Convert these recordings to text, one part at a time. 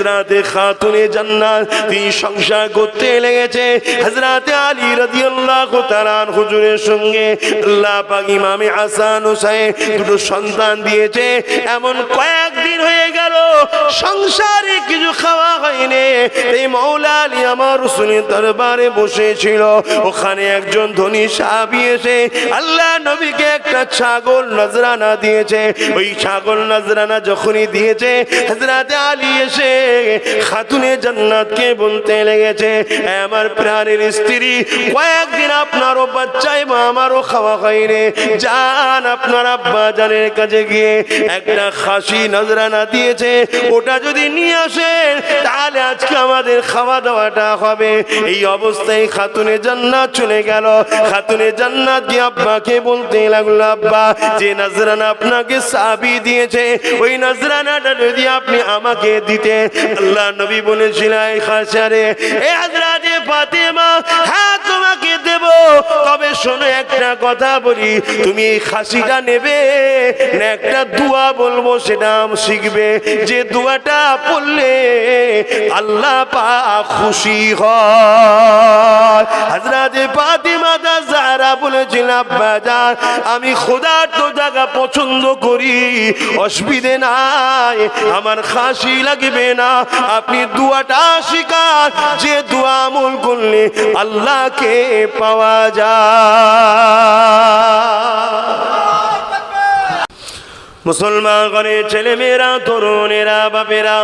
হজরাতে খাতুনে জান্নাত তিনি সংসার করতে লেগেছে। হজরাতে আলী রাদিয়াল্লাহু তাআলা হুজুরের সঙ্গে আল্লাহ পাক ইমামে হাসান হোসেন দুটো সন্তান দিয়েছে। এমন কয়েকদিন হয়ে গেল, সংসারে কিছু খাওয়া হয়নি। এই মৌলা আলী আমার রসুলের দরবারে বসেছিল। ওখানে একজন ধনী সাহাবি এসে আল্লাহ নবীকে একটা ছাগল নজরানা দিয়েছে। ওই ছাগল নজরানা যখনই দিয়েছে হজরতে আলী এসে খাতুনে জান্নাতকে বলতে লেগেছে। আমার প্রাণের স্ত্রী। কয়েকদিন আপনারও বাচ্চা এবং আমারও খাওয়া হয়নি। যান আপনার আব্বা জানের কাছে গিয়ে একটা খাসি নজরানা দিয়েছে। ওটা যদি নিয়ে আসেন, তাহলে আজকে আমাদের খাওয়া দাওয়াটা হবে। এই অবস্থায় খাতুনে জান্নাত চলে গেল। খাতুনে জান্নাত গিয়ে আব্বাকে বলতে লাগল, আব্বা, যে নজরানা আপনাকে সাবি দিয়েছে, ওই নজরানাটা যদি আপনি আমাকে দিতে আল্লাহ নবী বলেছিলেন খাসারে এ হ্যাঁ তোমাকে দেব। তবে শোনো, একটা কথা বলি, তুমি এই খাসিটা নেবে, না একটা দোয়া বলব শিখবে। যে দোয়াটা আল্লাহ খুশি হয়। ফাতেমা দা জাহরা বলেছিলেন আব্বা আমি খোদার তো জায়গা পছন্দ করি, অসুবিধে নাই, আমার খাসি লাগবে না। আপনি দুয়াটা শিকার যে দুয়া আমল করলে আল্লাহকে পাওয়া যায়। মুসলমান ঘরে ছেলে মেয়েরা তরুণেরা, বাপেরা,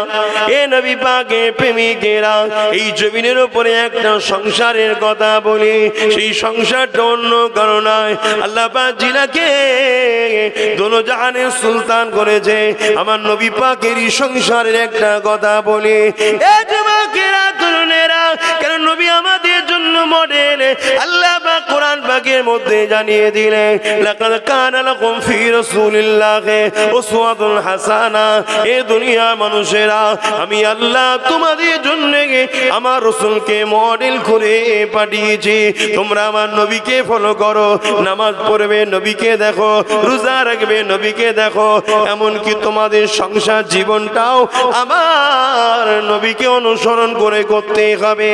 এ নবী পাকে প্রেমিকেরা, এই জমিনের উপরে একটা সংসারের কথা বলি। সেই সংসারটা অন্য কারণায় আল্লাহ জিলাকে দোনো সুলতান করেছে। আমার নবী পাকেরই সংসারের একটা কথা বলি। তরুণেরা, কেন নবী আমাদের জন্য মডেল? আল্লাহ কোরআন পাকের মধ্যে জানিয়ে দিলে উসওয়াতুন হাসানা, এ দুনিয়া মানুষেরা, আমি আল্লাহ তোমাদের জন্য আমার রসুলকে মডেল করে পাঠিয়েছি। তোমরা আমার নবীকে ফলো করো, নামাজ পড়বে নবীকে দেখো, রোজা রাখবে নবীকে দেখো, এমনকি তোমাদের সংসার জীবনটাও আমার নবীকে অনুসরণ করে করতে হবে।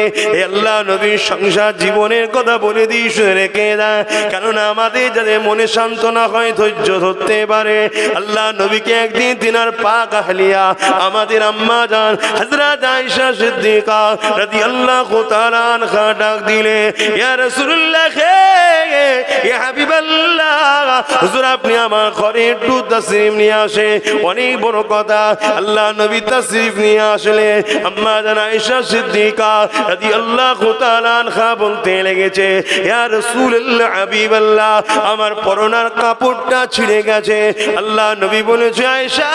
আল্লাহ, নবীর সংসার জীবনের কথা বলে দিই রেখে দা কেননা আমাদের যাদের মনে সান্ত্বনা হয়, ধৈর্য ধরতে পারে। আল্লাহ নবীকে একদিন তিনার পাক আহলিয়া, আমাদের আম্মা জান, হযরত আয়েশা সিদ্দিকা রাদিয়াল্লাহু তাআলা আনহা ডাক দিলে, ইয়া রাসূলুল্লাহ, হে, ইয়া হাবিবাল্লাহ, হুজুর আপনি আমার ঘরে একটু তাসরিফ নিয়ে আসে। অনেক বড় কথা, আল্লাহ নবী তাসরিফ নিয়ে আসলে, আম্মা জান আয়েশা সিদ্দিকা রাদিয়াল্লাহু তাআলা আনহা বলতে লেগেছে, ইয়া রাসূলুল্লাহ, হাবিবাল্লাহ, আমার পরনার কাপড়টা ছিঁড়ে গেছে। আল্লাহ নবী বলেছে, আয়েশা,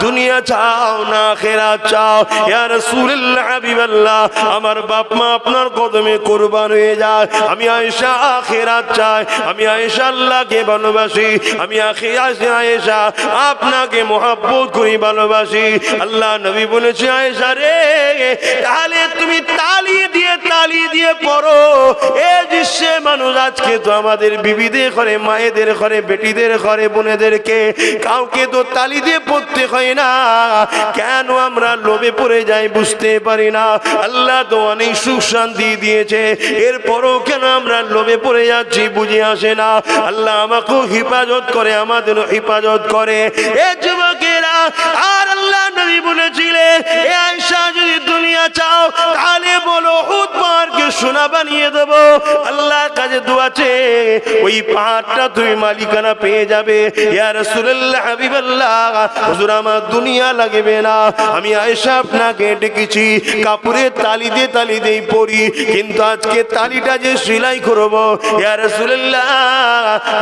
দুনিয়া চাও না, আখিরাত চাও। ইয়া রাসূলুল্লাহ, হাবিবাল্লাহ, আমার বাপ মা আপনার কদমে কুরবান হয়ে যায়। আমি আয়েশা, আখিরাত চাই। আমি আয়েশা, আল্লাহকে ভালোবাসি। আমি আখিরাতে আয়েশা আপনাকে মহব্বত করি, ভালোবাসি। আল্লাহ নবী বলেছে, আয়েশা রে, তাহলে তুমি তালি দিয়ে তালি দিয়ে পড়ো। এ দৃশ্যে মানুষ আজকে তো আমাদের বিবিদের ঘরে, মায়েদের ঘরে, বেটিদের ঘরে বোনেদেরকে কাউকে তো তালি দিয়ে পড়তে হয় না। কেন আমরা লোভে পড়ে যাই বুঝতে পারি না। আল্লাহ তো অনেক সুখ শান্তি দিয়েছে। এরপরও কেন আমরা লোভে পড়ে যাচ্ছি বুঝে আসে না। আল্লাহ আমাকেও হেফাজত করে, আমাদেরও হেফাজত করে। এ যুবকেরা, আর আল্লাহ নবী বলেছিলেন, এ আয়সা যদি দুনিয়া চাও, তাহলে বলো উদ্মারকে সোনা বানিয়ে দেব। আল্লাহর কাছে দুয়াছে ওই পাহাড়টা তুমি মালিকানা পেয়ে যাবে। ইয়া ডেকেছি যে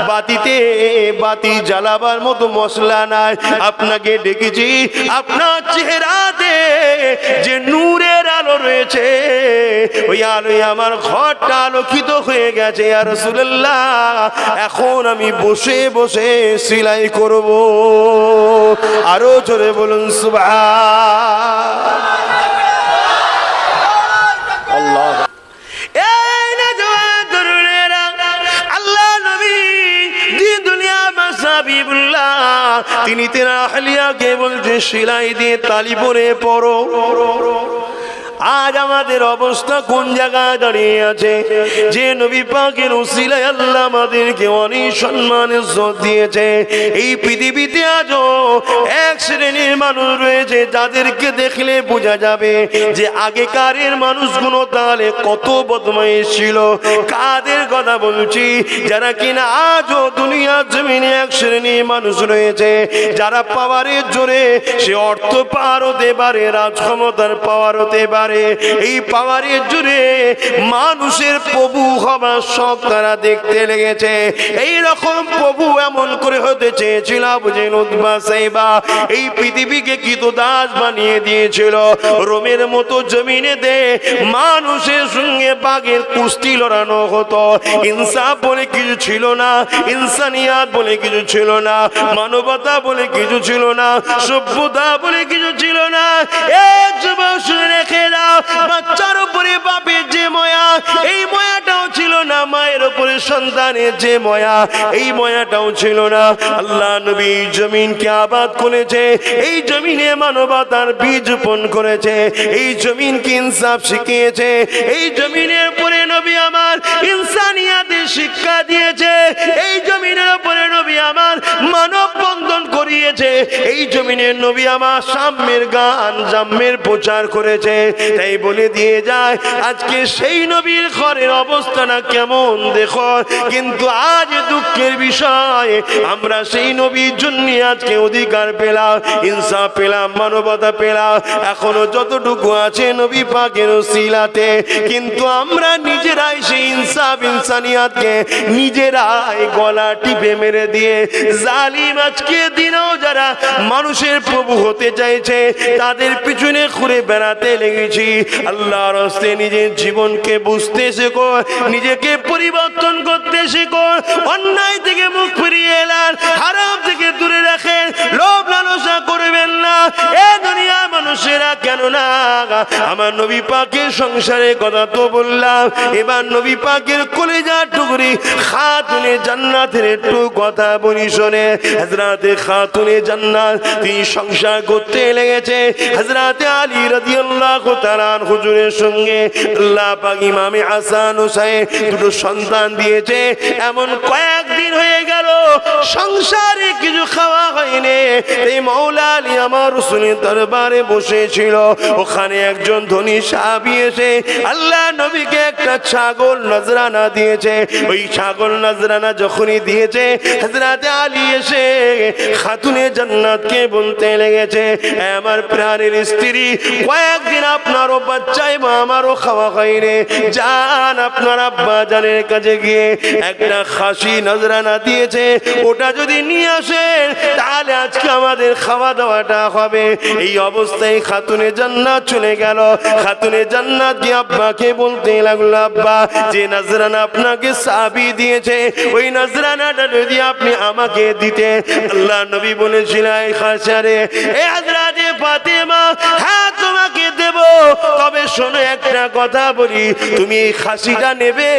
বাতিতে বাতি জ্বালাবার মতো মশলা নাই। আপনাকে ডেকেছি, আপনার চেহারাতে যে নূরের আলো রয়েছে, ওই আলোয় আমার ঘরটা আলোকিত হয়ে গেছে আর রাসূলুল্লাহ এখন আমি বসে বসে সেলাই করব। আরও জোরে বলুন মাসাবিবুল্লাহ, তিনি তেনা আহলিয়াকে বলছে সেলাই দিয়ে তালি পরে পড়ো। আজ আমাদের অবস্থা কোন জায়গায় দাঁড়িয়ে আছে? যে নবী পাকের উসিলায় আল্লাহ আমাদেরকে অনেক সম্মান ইজ্জত দিয়েছে। এই পৃথিবীতে আজও এক শ্রেণির মানুষ রয়েছে যাদেরকে দেখলে বোঝা যাবে যে আগেকারের মানুষগুলো তাহলে কত বদমাই ছিল। কাদের কথা বলছি? যারা কিনা আজও দুনিয়ার জমিনে এক শ্রেণির মানুষ রয়েছে, যারা পাওয়ারের জোরে সে অর্থ পার হতে পারে, রাজক্ষমতার পাওয়ার হতে পারে। এই পাওয়ারের জোরে মানুষের প্রভু হবার শখ তারা দেখতে লেগেছে। এই রকম প্রভু এমন করে হতে চেয়েছিল বুঝেন উদ্বাসাইবা এই পৃথিবীকে কিত দাস বানিয়ে দিয়েছিল। রোমের মতো জমিনে দে মানুষের সঙ্গে বাঘের কুস্তি লড়ানো হতো। ইনসাফ বলে কিছু ছিল না, ইনসানিয়াত বলে কিছু ছিল না, মানবতা বলে কিছু ছিল না, সভ্যতা বলে কিছু ছিল না। এ যুবক শুনে রেখে বাচ্চার উপরে বাপের যে ময়া, এই ময়াটাও ছিল না মায়ের উপরে সন্তানের যে ময়া, এই ময়াটাও ছিল না। আল্লাহ নবী জমিনকে আবাদ করেছে, এই জমিনে মানবতার বীজ করেছে, এই জমিনকে ইনসাফ শিখিয়েছে, এই জমিনের উপরে নবী আমার ইনসানিয়াতের শিক্ষা দিয়েছে, এই জমিনের উপরে নবী আমার মানব বন্ধন করিয়েছে, এই জমিনের নবী আমার সাম্যের গান জাম্যের প্রচার করেছে তাই বলে দিয়ে যায়, আজকে সেই নবীর ঘরের অবস্থাটা কেমন দেখো কিন্তু আজ দুঃখের বিষয়, আমরা সেই নবীর জন্য আজকে অধিকার পেলাম ইনসাফ পেলাম, মানবতা পেলাম, এখনও যতটুকু আছে নবী পাকের সিলাতে কিন্তু আমরা নিজেরাই সেই ইনসাফ ইনসানিয়াতকে নিজেরাই গলা টিপে মেরে দিয়ে, জালিম আজকে দিনেও যারা মানুষের প্রভু হতে চাইছে, তাদের পিছনে ঘুরে বেড়াতে লেগেছি। আল্লাহর হস্তে নিজের জীবনকে বুঝতে শেখো, নিজেকে পরিবর্তন করতে শেখো। অন্যায় থেকে মুখ ফিরিয়ে এলান হারাম থেকে দূরে রাখেন, লোভ লালসা করবেন না। এ দুনিয়া মানুষেরা কেন না আমার নবী পাকের সংসারের কথা তো বললাম, এবার নবী পাকের কলেজা টুকরি খাতুনে জান্নাতের একটু কথা বলি শোনে। হাজরাতে খাতুনে জান্নাত তিনি সংসার করতে লেগেছে। হাজরাতে আলী রাদিয়াল্লাহু তাআলা হুজুরের সঙ্গে আল্লাহ পাক ইমামে হাসান হুসাইন দুটো সন্তান দিয়েছে। এমন কয়েকদিন হয়ে গেল, সংসারে কিছু খাওয়া হয়নি। এই মৌলা আলী আমার দরবারে বসেছিল। ওখানে একজন ধনী সাহাবি এসে আল্লাহ নবীকে একটা ছাগল নজরানা দিয়েছে। ওই ছাগল নজরানা যখনই দিয়েছে হজরতে আলী এসে খাতুনে জান্নাতকে বলতে লেগেছে আমার প্রাণের স্ত্রী, কয়েকদিন আপনারও বাচ্চাই বা আমারও খাওয়া হয়নি যান আপনার আব্বা জানের কাছে গিয়ে একটা খাসি নজরানা দিয়েছে। ওটা যদি নিয়ে আসেন, তাহলে আজকে আমাদের খাওয়া দাওয়াটা হবে। এই অবস্থায় খাতুনে জান্নাত চলে গেল। খাতুনে জান্নাত দিয়ে আব্বাকে বলতে লাগল, আব্বা, যে নজরানা আপনাকে সাবি দিয়েছে, ওই নজরানাটা যদি আপনি আমাকে দিতে আল্লাহ নবী বলেছিলেন খাসারে এ হযরতে ফাতেমা হ্যাঁ তোমাকে তবে শোনো, একটা কথা বলি। তুমি খাসিটা নেবে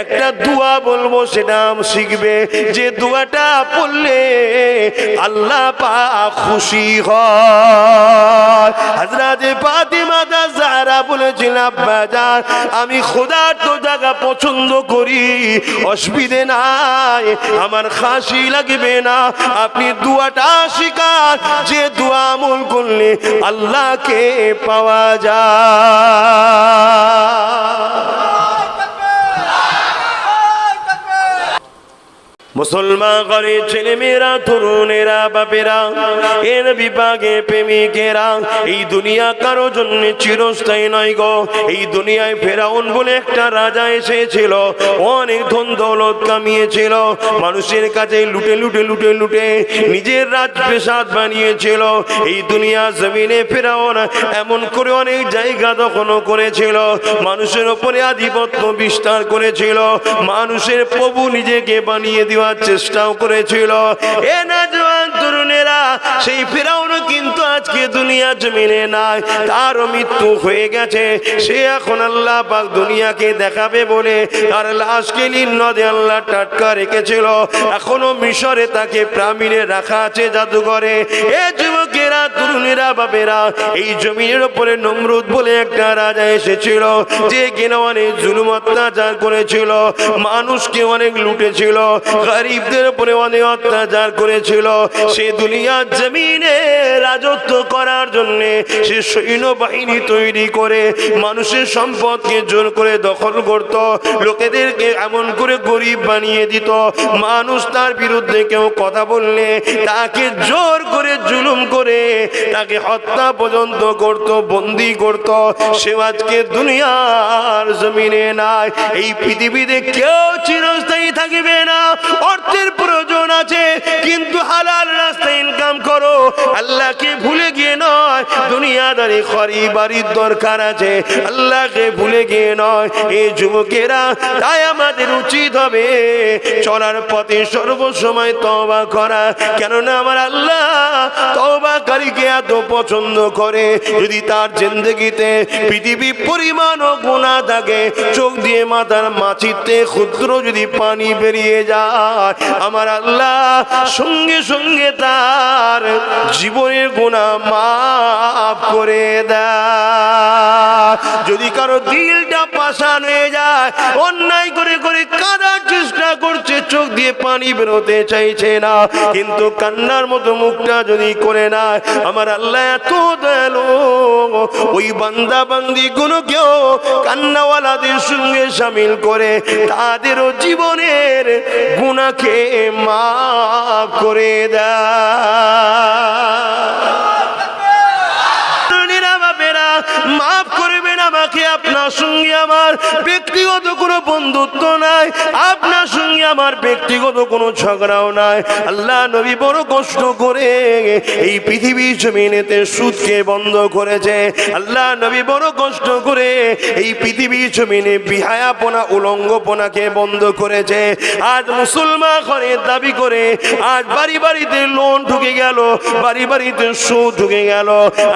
একটা দোয়া বলব, সেটা শিখবে। যে দোয়াটা পড়লে আল্লাহ পা খুশি হয়। পাতি ফাতেমা দা বলেছিল আব্বাজান আমি খোদার তো জায়গা পছন্দ করি, অসুবিধে নাই, আমার খাসি লাগবে না, আপনি দুয়াটা শিকার, যে দুয়া আমল করলে আল্লাহকে পাওয়া যায়। মুসলমান ঘরে ছেলে মেয়েরা, তরুণেরা, বাপেরা, এর বিভাগে প্রেমিকেরা, এই দুনিয়া কারও জন্য চিরস্থায়ী নয় গো। এই দুনিয়ায় ফেরাউন বলে একটা রাজা এসেছিল, অনেক ধন দৌলত কামিয়েছিল, মানুষের কাছে লুটে লুটে লুটে লুটে নিজের রাজ পেশাদ বানিয়েছিল। এই দুনিয়া জমিনে ফেরাউন এমন করে অনেক জায়গা দখল করেছিল, মানুষের ওপরে আধিপত্য বিস্তার করেছিল, মানুষের প্রভু নিজেকে বানিয়ে দেওয়া দেওয়ার চেষ্টাও করেছিল। এ না জওয়ান তরুণেরা, সেই ফেরাউনও কিন্তু আজকে দুনিয়া জমিনে নাই, তারও মৃত্যু হয়ে গেছে। সে এখন আল্লাহ পাক দুনিয়াকে দেখাবে বলে তার লাশকে নদে আল্লাহ টাটকা রেখেছিল। এখনও মিশরে তাকে প্রামিনে রাখা আছে জাদুঘরে। এ যুবকেরা, তরুণেরা বাবেরা এই জমিনের উপরে নমরুদ বলে একটা রাজা এসেছিল, যে কিনা অনেক জুলুম অত্যাচার করেছিল, মানুষকে অনেক লুটেছিল গরিবদের উপরে অনেক অত্যাচার করেছিল। সে দুনিয়ার জমিনে রাজত্ব করার জন্য সে সৈন্যবাহিনী তৈরি করে মানুষের সম্পদকে জোর করে দখল করত। লোকেদেরকে এমন করে গরিব বানিয়ে দিত। মানুষ তার বিরুদ্ধে কেউ কথা বললে তাকে জোর করে জুলুম করে, তাকে হত্যা পর্যন্ত করত, বন্দি করত। সে আজকে দুনিয়ার জমিনে নাই। এই পৃথিবীতে কেউ চিরস্থায়ী থাকবে না। অর্থের প্রয়োজন আছে কিন্তু হালাল রাস্তায় ইনকাম করো। আল্লাহকে ভুলে দুনিয়াদারি খরি বাড়ির দরকার আছে। আল্লাহকে ভুলে গিয়ে নয় এই যুবকেরা, তাই আমাদের উচিত হবে চলার পথে সর্বসময় তবা করা। কেননা আমার আল্লাহ তবাকারীকে এত পছন্দ করে। যদি তার জিন্দগিতে পৃথিবী পরিমাণ ও গুণা থাকে, চোখ দিয়ে মাথার মাছিতে ক্ষুদ্র যদি পানি বেরিয়ে যায়, আমার আল্লাহ সঙ্গে সঙ্গে তার জীবনের গুণা মাফ করে দেয়। যদি কারও দিলটা পাশান হয়ে যায়, অন্যায় করে করে কাঁদার চেষ্টা করছে, চোখ দিয়ে পানি বেরোতে চাইছে না। কিন্তু কান্নার মতো মুখটা যদি করে না আমার আল্লাহ এত দয়ালু। ওই বান্দা বান্দি গুলোকেও কান্নাওয়ালাদের সঙ্গে সামিল করে, তাদেরও জীবনের গুণাকে মাফ করে দেয়। মাফ করবেন আমাকে আপনার সঙ্গে আমার ব্যক্তিগত কোনো বন্ধুত্ব নাই। আপনার সঙ্গে আমার ব্যক্তিগত কোনো ঝগড়াও নাই। আল্লাহ নবী বড় কষ্ট করে এই পৃথিবীর জমিনেতে সুদকে বন্ধ করেছে। আল্লাহ নবী বড় কষ্ট করে এই পৃথিবীর জমিনে বিহায়াপনা, উলঙ্গপনাকে বন্ধ করেছে। আজ মুসলমান করে দাবি করে, আজ বাড়ি বাড়িতে লোন ঢুকে গেল, বাড়ি বাড়িতে সুদ ঢুকে গেল।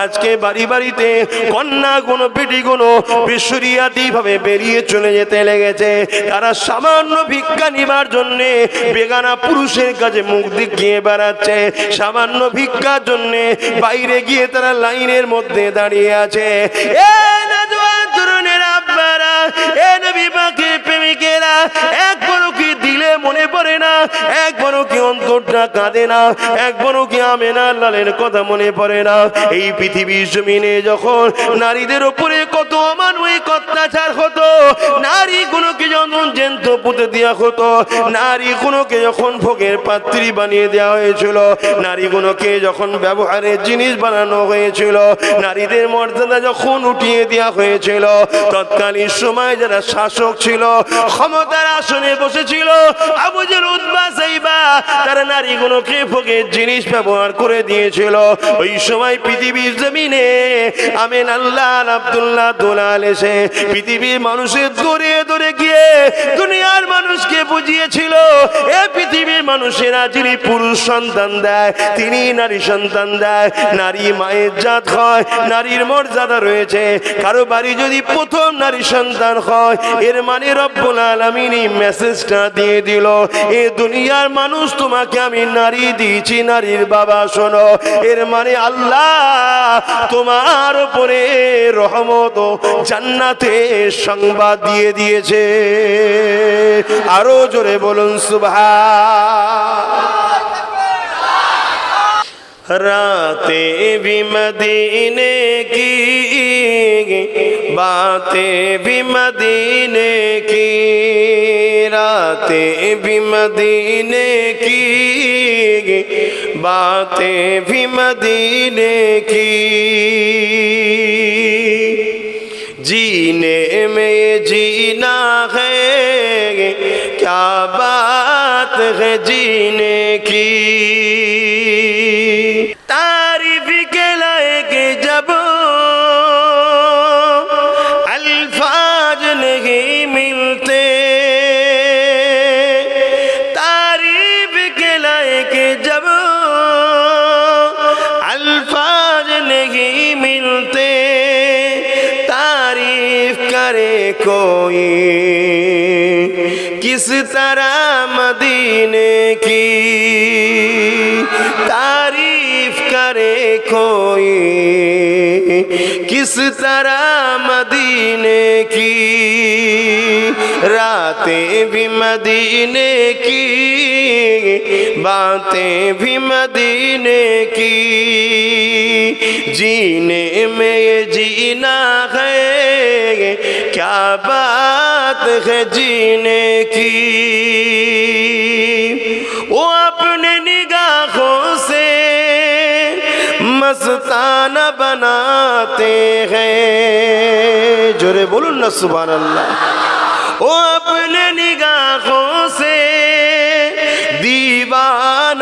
আজকে বাড়ি বাড়িতে কন্যা কোনো, বেটি কোনো বেসরিয়াতি ভাবে বেরিয়ে চলে যেতে লেগেছে। তারা সামান্য ভিক্ষা নিবার জন্যে বেগানা পুরুষের কাছে মুখ দেখিয়ে বেড়াচ্ছে। সামান্য ভিক্ষার জন্যে বাইরে গিয়ে তারা লাইনের মধ্যে দাঁড়িয়ে আছে। এ বড় কি দিলে মনে পড়ে একবারও কি অন্তরটা কাঁদে না একবারও কি আমেনা লালের কথা মনে পড়ে না। এই পৃথিবীর জমিনে যখন নারীদের উপরে কত অমানবিক অত্যাচার হতো, নারী গুলোকে যখন জেন্ত পুঁতে দেওয়া হতো, নারী গুলোকে যখন ভোগের পাত্রী বানিয়ে দেওয়া হয়েছিল, নারী গুলোকে যখন ব্যবহারের জিনিস বানানো হয়েছিল, নারীদের মর্যাদা যখন উঠিয়ে দেওয়া হয়েছিল, তৎকালীন সময় যারা শাসক ছিল, ক্ষমতার আসনে বসেছিল আবুজের উদ্বা সাইবা, তারা নারীগুলোকে ভোগের জিনিস ব্যবহার করে দিয়েছিল। ওই সময় পৃথিবীর জমিনে আমেন আল্লাহ দোলাল এসে পৃথিবীর মানুষের গিয়ে দুনিয়ার মানুষকে বুঝিয়েছিল, এ পৃথিবীর মানুষেরা যিনি পুরুষ সন্তান দেয় তিনি নারী সন্তান দেয়, নারী মায়ের জাত হয়, নারীর মর্যাদা রয়েছে, কারও বাড়ি যদি প্রথম নারী সন্তান হয়, এর মানে রব্বুল আলামিন মেসেজটা দিয়ে দিল, এ দুনিয়ার মানুষ তোমাকে আমি নারী দিয়েছি, নারীর বাবা, শোনো। এর মানে আল্লাহ তোমার উপরে রহমত জান্নাতে সংবাদ দিয়ে দিয়েছে। আরও জোরে বলুন সুভা रातें भी मदीने की, बातें भी मदीने की, रातें भी मदीने की, बातें भी मदीने की। जीने में जीना है, क्या बात है जीने की तारीफ किस तरह मदीने की तारीफ़ करे कोई? किस तरह मदीने की रातें भी मदीने की बातें भी मदीने की जीने में ये जीना है क्या बात है जीने की वो अपने निगाहों से मस्ताना बनाते हैं जोरे बोलून ना सुबह अल्लाह वो अपने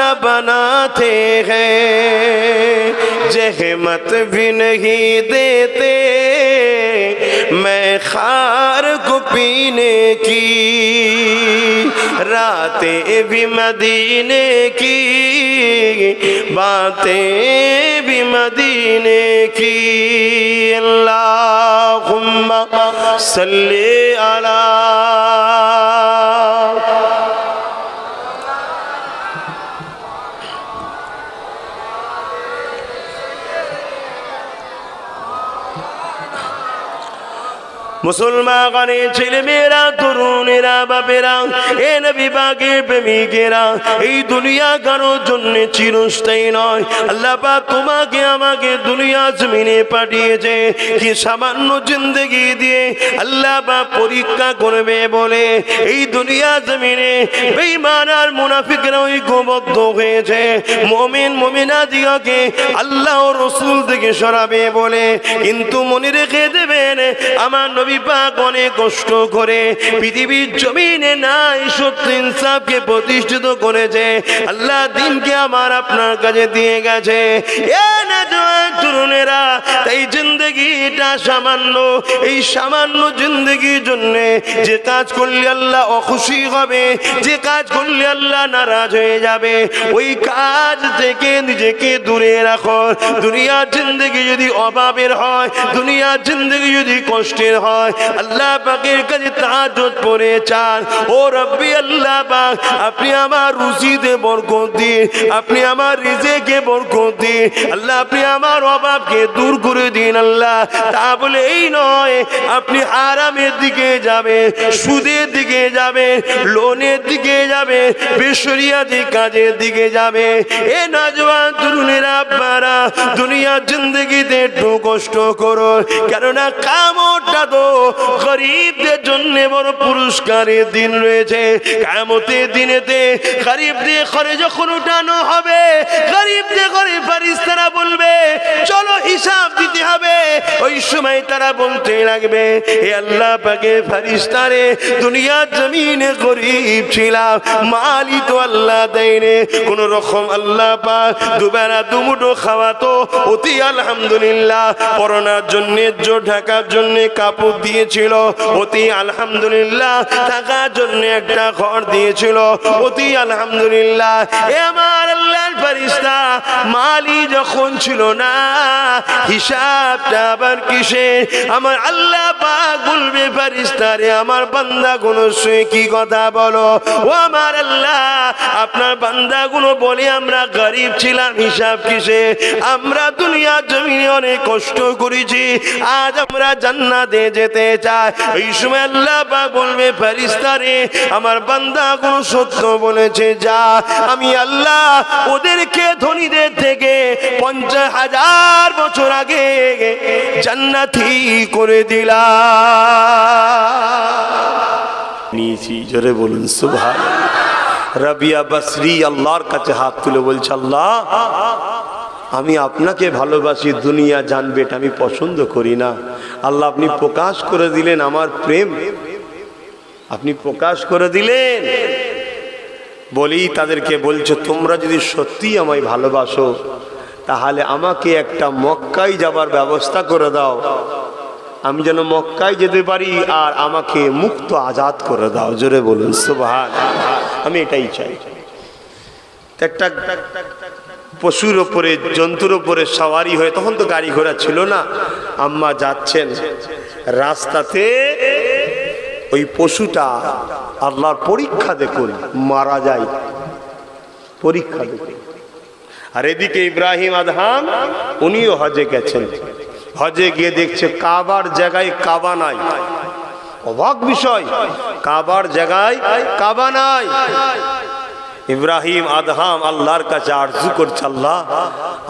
बनाते हैं जहमत भी नहीं देते मैं खार को पीने की रातें भी मदीने की बातें भी मदीने की अल्लाहुम्मा सल्ली अला মুসলমানের ছেলে মেয়েরা তরুণেরা, বাপেরা প্রেমিকেরা, এই দুনিয়া কারোর জন্য চিরস্থায়ী নয়। আল্লাহ তোমাকে আমাকে দুনিয়া জমিনে পাঠিয়েছে। কি সামান্য জিন্দগি দিয়ে আল্লাহ পাক পরীক্ষা করবে বলে এই দুনিয়া জমিনে বেঈমান আর মুনাফিকরা ঐক্যবদ্ধ হয়েছে। মমিন মমিনা দিগকে আল্লাহ রসুল থেকে সরাবে বলে। কিন্তু মনে রেখে দেবেন, আমার অনেক কষ্ট করে পৃথিবীর জমিনে নাই সত্য ইনসাফকে প্রতিষ্ঠিত করেছে। আল্লাহ দিনকে আমার আপনার কাছে দিয়ে গেছে। এ তরুণেরা, তাই জিন্দগিটা সামান্য, এই সামান্য জিন্দগির জন্য যে কাজ করলে আল্লাহ অখুশি হবে, যে কাজ করলে আল্লাহ নারাজ হয়ে যাবে, ওই কাজ থেকে নিজেকে দূরে রাখো। দুনিয়ার জিন্দগি যদি অভাবের হয়, দুনিয়ার জিন্দগি যদি কষ্টের হয় আল্লাহ পাকের কাছে তাহাজ্জুদ পড়ে চান। ও রব্বি আল্লাহ পাক, আপনি আমার রুজিতে বরকত দিন, আপনি আমার রিজেকে বরকত দিন, আল্লাহ আপনি আমার অভাবকে দূর করে দিন আল্লাহ। তা বলে এই নয়, আপনি আরামের দিকে যাবে সুদের দিকে যাবে লোনের দিকে যাবে কাজের দিকে যাবে এ নজওয়ান তরুণেরা দুনিয়ার জিন্দগিতে একটু কষ্ট করো কেননা কামটা তো গরিবদের জন্য বড় পুরস্কারের দিন রয়েছে। কামতের দিনেতে গরিবদের ঘরে যখন উঠানো হবে গরিবদের ঘরে ফারিস্তারা বলবে, চলো হিসাব দিতে হবে। ওই সময় তারা বলতে লাগবে, এ আল্লাহ পাকে দুনিয়ার জমিনে গরিব ছিলাম। মালি তো আল্লাহ কোন রকম আল্লাহ দুবেলা দুমুটো অতি আলহামদুলিল্লাহ। করোনার জন্য জো ঢাকার জন্য কাপড় দিয়েছিল। অতি আলহামদুলিল্লাহ থাকার জন্য একটা ঘর দিয়েছিল। অতি আলহামদুলিল্লাহ। আমার আল্লাহর মালি যখন ছিল না, হিসাবটা আবার কিসে আমার আল্লাহ পাক বলবে ফারিস্তারে আমার বান্দা গুলো শুয়ে কি কথা বলো? ও আমার আল্লাহ, আপনার বান্দা গুলো বলে আমরা গরিব ছিলাম, হিসাব কিসে আমরা দুনিয়ার জমিনে অনেক কষ্ট করেছি, আজ আমরা জান্নাতে যেতে চাই। এই সময় আল্লাহ বলবে ফারিস্তারে আমার বান্দা সত্য বলেছে, যা। আমি আল্লাহ ওদেরকে ধনীদের থেকে পঞ্চাশ হাজার বছর আগে জান্নাতি করে নিয়েছি, জোরে বলুন সুভান রাবিয়া আল্লাহর কাছে হাত তুলে বলছে, আল্লাহ আমি আপনাকে ভালোবাসি দুনিয়া জানবে এটা আমি পছন্দ করি না আল্লাহ আপনি প্রকাশ করে দিলেন আমার প্রেম আপনি প্রকাশ করে দিলেন বলি তাদেরকে বলছো তোমরা যদি সত্যি আমায় ভালোবাসো তাহলে আমাকে একটা মক্কায় যাবার ব্যবস্থা করে দাও আমি যেন মক্কায় যেতে পারি আর আমাকে মুক্ত আজাদ করে দাও জোরে বলুন সুবহান আমি এটাই চাই একটা পশুর ওপরে, জন্তুর ওপরে সওয়ারি হয়ে তখন তো গাড়ি ঘোড়া ছিল না। আম্মা যাচ্ছেন রাস্তাতে, ওই পশুটা আল্লাহর পরীক্ষা দেখুন, মারা যায়। পরীক্ষা দেখুন। আর এদিকে ইব্রাহিম আদহাম উনিও হজে গেছেন। হজে গিয়ে দেখছে কাবার জায়গায় কাবা নাই। অবাক বিষয়, কাবার জায়গায় কাবা নাই। ইব্রাহিম, আদহাম আল্লাহর কাছে আরজু করছে, আল্লাহ,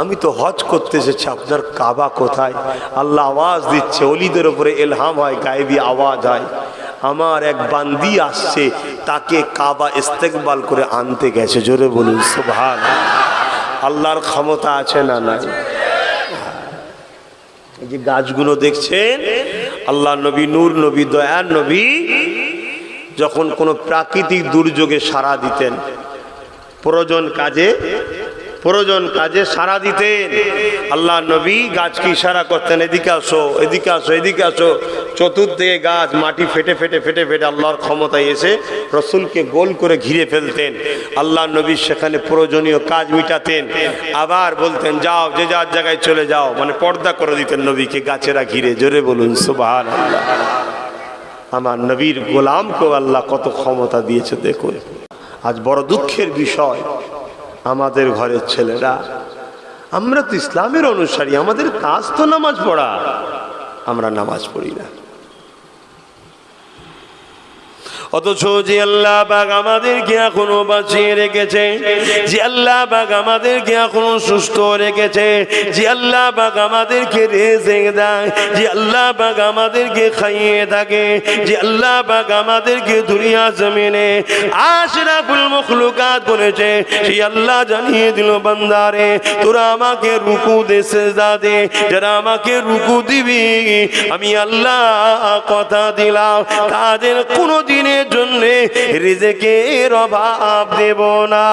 আমি তো হজ করতে এসেছি, আপনার কাবা কোথায়? আল্লাহ আওয়াজ দিচ্ছে, অলিদের ওপরে এলহাম হয়, গায়েবি আওয়াজ হয়। আমার এক বান্দি আসছে, তাকে কাবা ইস্তেকবাল করে আনতে গেছে, জোরে বলুন সুবহান আল্লাহর ক্ষমতা আছে না নাই? যে গাছগুলো দেখছেন, আল্লাহ নবী নূর, নবী দয়ার নবী, যখন কোনো প্রাকৃতিক দুর্যোগে সাড়া দিতেন প্রয়োজন কাজে প্রয়োজন কাজে সারা দিতেন। আল্লাহ নবী গাছকে ইশারা করতেন? এদিকে আসো এদিকে আসো এদিকে আসো। চতুর্দিকে গাছ, মাটি ফেটে ফেটে ফেটে ফেটে আল্লাহর ক্ষমতায় এসে রসুলকে গোল করে ঘিরে ফেলতেন। আল্লাহ নবী সেখানে প্রয়োজনীয় কাজ মিটাতেন। আবার বলতেন, যাও, যে যার জায়গায় চলে যাও। মানে পর্দা করে দিতেন নবীকে গাছেরা ঘিরে। জোরে বলুন সুবাহ আল্লাহ আমার নবীর গোলামকেও আল্লাহ কত ক্ষমতা দিয়েছে, দেখুন। আজ বড় দুঃখের বিষয় আমাদের ঘরের ছেলেরা। আমরা তো ইসলামের অনুসারী, আমাদের কাজ তো নামাজ পড়া। আমরা নামাজ পড়ি না। অথচ যে আল্লাহ বাগ আমাদেরকে এখনও বাঁচিয়ে রেখেছে, যে আল্লাহ বাগ আমাদেরকে এখনও সুস্থ রেখেছে, যে আল্লাহ বাগ আমাদেরকে রেজেক দেয়, যে আল্লাহ বাগ আমাদেরকে খাইয়ে থাকে, যে আল্লাহ বাগ আমাদেরকে দুনিয়া জমিনে আশরাফুল মখলুকাত করেছে সেই আল্লাহ জানিয়ে দিল, বান্দারে, তোরা আমাকে রুকু দে, সেজদা দে, যারা আমাকে রুকু দিবি, আমি আল্লাহ কথা দিলাম, তাদের কোনো জন্য রিজেকের অভাব দেব না।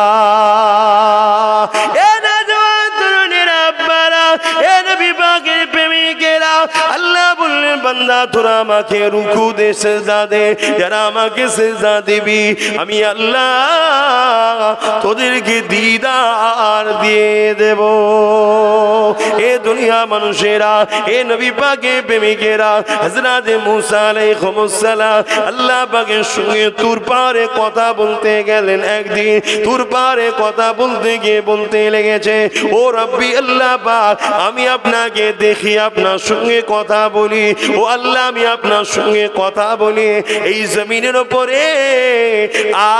বান্দা, তোরা আমাকে রুকু দে, সেজদা দে, যারা আমাকে সেজদা দিবি, আমি আল্লাহ তোদেরকে দিদার দিয়ে দেব। এ দুনিয়া মানুষেরা, এ নবী পাকে প্রেমিকেরা হজরত মুসা আলাইহিস সালাম, আল্লাহ পাকের সঙ্গে তুর পারে কথা বলতে গেলেন একদিন, তুর পারে কথা বলতে গিয়ে বলতে লেগেছে, ও রব্বি আল্লাহ পাক, আমি আপনাকে দেখি, আপনার সঙ্গে কথা বলি ও আল্লাহ, আমি আপনার সঙ্গে কথা বলি। এই জমিনের ওপরে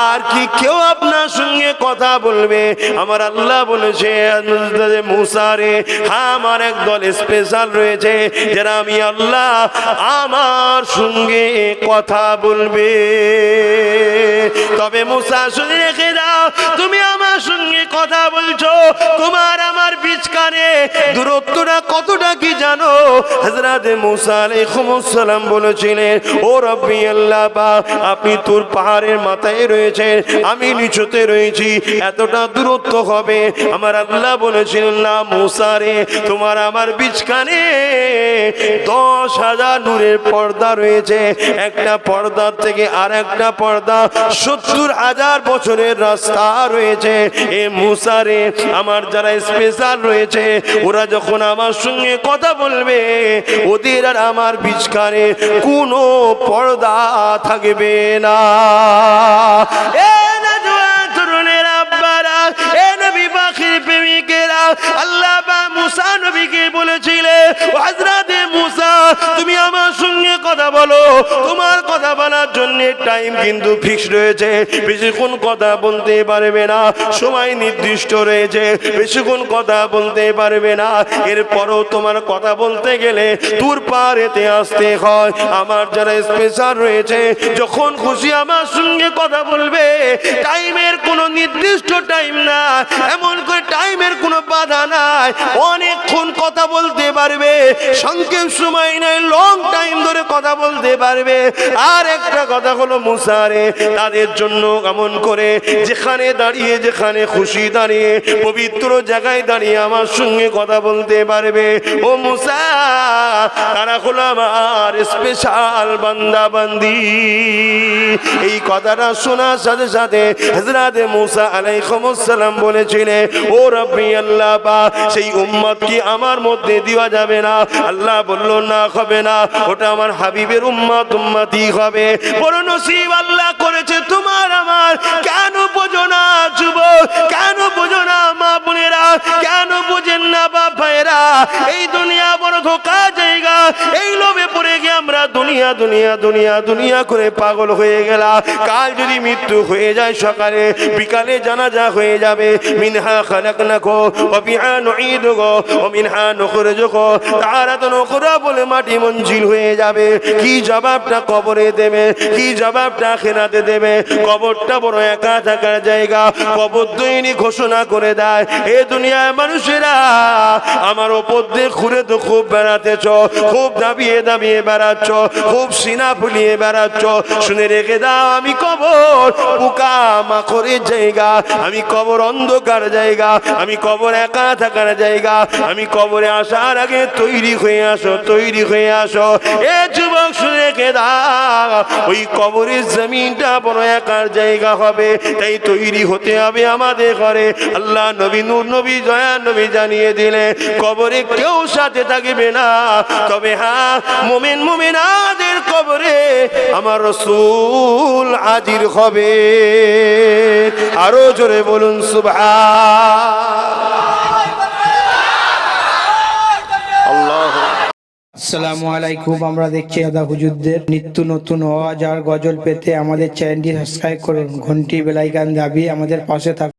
আর কি কেউ আপনার সঙ্গে কথা বলবে? আমার আল্লাহ বলেছে মুসারে হ্যাঁ আমার একদল স্পেশাল রয়েছে, যারা আমি আল্লাহ আমার সঙ্গে কথা বলবে। তবে মুসা, শুনে রেখে দাও, তুমি আমার সঙ্গে কথা বলছো, তোমার আমার বিচকানে দূরত্বটা কতটা কি জানো? হজরত মুসা আলাইহিসসালাম বলেছিলেন, ও রব্বি আল্লাহ আপনি তোর পাহাড়ের মাথায় রয়েছেন, আমি নিচুতে রয়েছি, এতটা দূরত্ব হবে। আমার আল্লাহ বলেছিলেন, না মুসা রে, তোমার আমার দশ হাজার নূরের পর্দা রয়েছে। একটা পর্দার থেকে আর একটা পর্দা সত্তর হাজার বছরের রাস্তা রয়েছে। এ মুসারে আমার যারা স্পেশাল রয়েছে, ওরা যখন আমার সঙ্গে কথা বলবে, ওদের আর আমার বিচকারে কোনো পর্দা থাকবে না। এ তরুণের আব্বারা, এ নবী পাখির প্রেমিকেরা, আল্লাহ বা মুসা নবীকে বলেছিলে হজরতে মুসা, তুমি আমার বলো, তোমার কথা বলার জন্য টাইম কিন্তু ফিক্স রয়েছে। বেশিক্ষণ কথা বলতে পারবে না, সময় নির্দিষ্ট রয়েছে। বেশিক্ষণ কথা বলতে পারবে না, এরপরও তোমার কথা বলতে গেলে দূর পারেতে আসতে হয়। আমার যারা স্পেশাল রয়েছে, যখন খুশি আমার সঙ্গে কথা বলবে টাইমের কোনো নির্দিষ্ট টাইম না, এমন করে টাইমের কোনো বাধা নাই। অনেকক্ষণ কথা বলতে পারবে, সংক্ষেপ সময় নয় লং টাইম ধরে কথা বলতে পারবে। আর একটা কথা হলো মুসারে, তাদের জন্য এমন করে? যেখানে দাঁড়িয়ে, যেখানে খুশি দাঁড়িয়ে, পবিত্র জায়গায় দাঁড়িয়ে আমার সঙ্গে কথা বলতে পারবে। ও মুসা, তারা হলো আমার স্পেশাল বান্দা বান্দি এই কথাটা শোনার সাথে সাথে হজরত মুসা আলাইকুমুসসালাম বলেছিলেন, ও রব্বি আল্লাহ বা সেই উম্মত কি আমার মধ্যে দেওয়া যাবে না। আল্লাহ বলল, না, হবে না। ওটা আমার হাবিবের উম্মত উম্মতি হবে। বড় নসিব আল্লাহ করেছে তোমার আমার। কেন বোঝো না যুবক? কেন বোঝো না মা বোনেরা কেন বোঝেন না বাপ ভাইরা এই দুনিয়া বড় ধোকা জায়গা। এই লোভে পড়ে গিয়ে আমরা দুনিয়া দুনিয়া দুনিয়া দুনিয়া করে পাগল হয়ে গেলাম। কাল যদি মৃত্যু হয়ে যায় সকালে, বিকালে জানাজা হয়ে যাবে। মিনহা খালাকনাকো, ওয়া বিহা নুঈদুকো ওয়া মিনহা নুখরিজুকো তারাতুন উখরা বলে মাটি মঞ্জিল হয়ে যাবে। কি জবাবটা কবরে দেবে? কি জবাবটা আখিরাতে দেবে? কবরটা বড় একা থাকার জায়গা। কবর দৈনি ঘোষণা করে দেয়। এ দুনিয়ায় মানুষেরা আমার ওপর দিয়ে ঘুরে তো খুব বেড়াতেছ, খুব দাবিয়ে দাবিয়ে বেড়াচ্ছ, খুব সিনা ফুলিয়ে বেড়াচ্ছ। শুনে রেখে দাও, আমি কবর পোকা মাখরের জায়গা, আমি কবর অন্ধকার জায়গা, আমি কবর একা থাকার জায়গা, আমি কবরে আসার আগে তৈরি হয়ে আসো, তৈরি হয়ে আসো। এ যুবক, শুনে রেখে দাও, ওই কবরের জমিনটা বড় একার জায়গা হবে, তাই তৈরি হতে হবে আমাদের ঘরে। আল্লাহ নবী নূর নবী জয়া নবী জানিয়ে দিলে, কবরে কেউ সাথে থাকবে না। তবে হ্যাঁ মোমেন মোমেনাদের কবরে আমার রসুল হাজির হবে। আরও জোরে বলুন সুভা আসসালামু আলাইকুম, আমরা দেখছি দাদা হুজুরদের নিত্য নতুন আওয়াজ আর গজল পেতে আমাদের চ্যানেলটি সাবস্ক্রাইব করুন। ঘন্টি বেলাইকান দাবি আমাদের পাশে থাকুন।